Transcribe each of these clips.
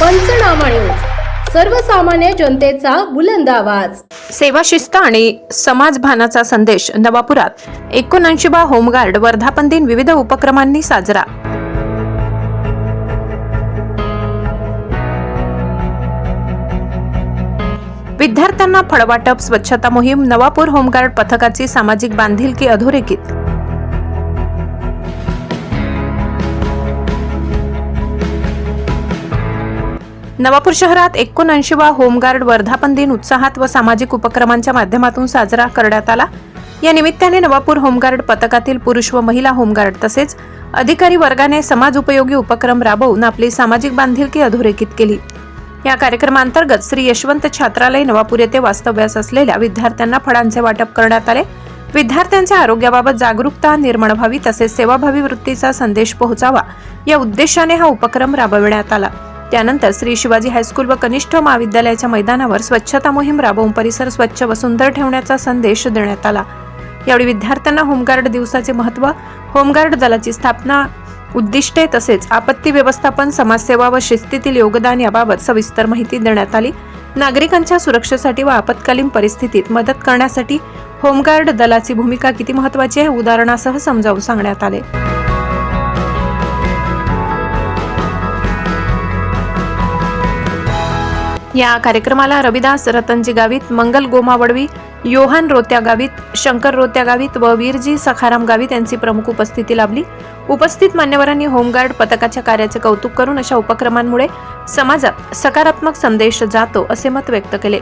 पंचनामा न्यूज. सर्वसामान्य जनतेचा बुलंद आवाज. सेवा शिस्त आणि समाजभानाचा संदेश नवापुरात. एकोणऐंशी बा होमगार्ड वर्धापन दिन विविध उपक्रमांनी साजरा. विद्यार्थ्यांना फळवाटप स्वच्छता मोहीम नवापूर होमगार्ड पथकाची सामाजिक बांधिलकी अधोरेखित. नवापूर शहरात एकोणऐंशीवा होमगार्ड वर्धापन दिन उत्साहात व सामाजिक उपक्रमांच्या माध्यमातून साजरा करण्यात आला. या निमित्ताने नवापूर होमगार्ड पथकातील पुरुष व महिला होमगार्ड तसेच अधिकारी वर्गाने समाज उपयोगी उपक्रम राबवून आपली सामाजिक बांधिलकी अधोरेखित केली. या कार्यक्रमांतर्गत श्री यशवंत छात्रालय नवापूर येथे वास्तव्यास असलेल्या विद्यार्थ्यांना फळांचे वाटप करण्यात आले. विद्यार्थ्यांच्या आरोग्याबाबत जागरूकता निर्माण व्हावी तसेच सेवाभावी वृत्तीचा संदेश पोहोचावा या उद्देशाने हा उपक्रम राबविण्यात आला. त्यानंतर श्री शिवाजी हायस्कूल व कनिष्ठ महाविद्यालयाच्या मैदानावर स्वच्छता मोहीम राबवून परिसर स्वच्छ व सुंदर ठेवण्याचा संदेश देण्यात आला. यावेळी विद्यार्थ्यांना होमगार्ड दिवसाचे महत्त्व होमगार्ड दलाची स्थापना उद्दिष्टे तसेच आपत्ती व्यवस्थापन समाजसेवा व शिस्तीतील योगदान याबाबत सविस्तर माहिती देण्यात आली. नागरिकांच्या सुरक्षेसाठी व आपत्कालीन परिस्थितीत मदत करण्यासाठी होमगार्ड दलाची भूमिका किती महत्त्वाची आहे उदाहरणासह समजावून सांगण्यात आले. या कार्यक्रमाला रविदास रतनजी गावित मंगल गोमावडवी योहान रोत्या गावित शंकर रोत्या गावित व वीरजी सखाराम गावित यांची प्रमुख उपस्थिती लाभली. उपस्थित मान्यवरांनी होमगार्ड पथकाच्या कार्याचे कौतुक करून अशा उपक्रमांमुळे समाजात सकारात्मक संदेश जातो असे मत व्यक्त केले.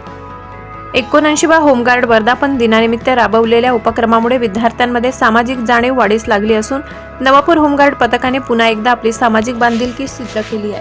एकोणऐंशीवा होमगार्ड वर्धापन दिनानिमित्त राबवलेल्या उपक्रमामुळे विद्यार्थ्यांमध्ये सामाजिक जाणीव वाढीस लागली असून नवापूर होमगार्ड पथकाने पुन्हा एकदा आपली सामाजिक बांधिलकी सिद्ध केली आहे.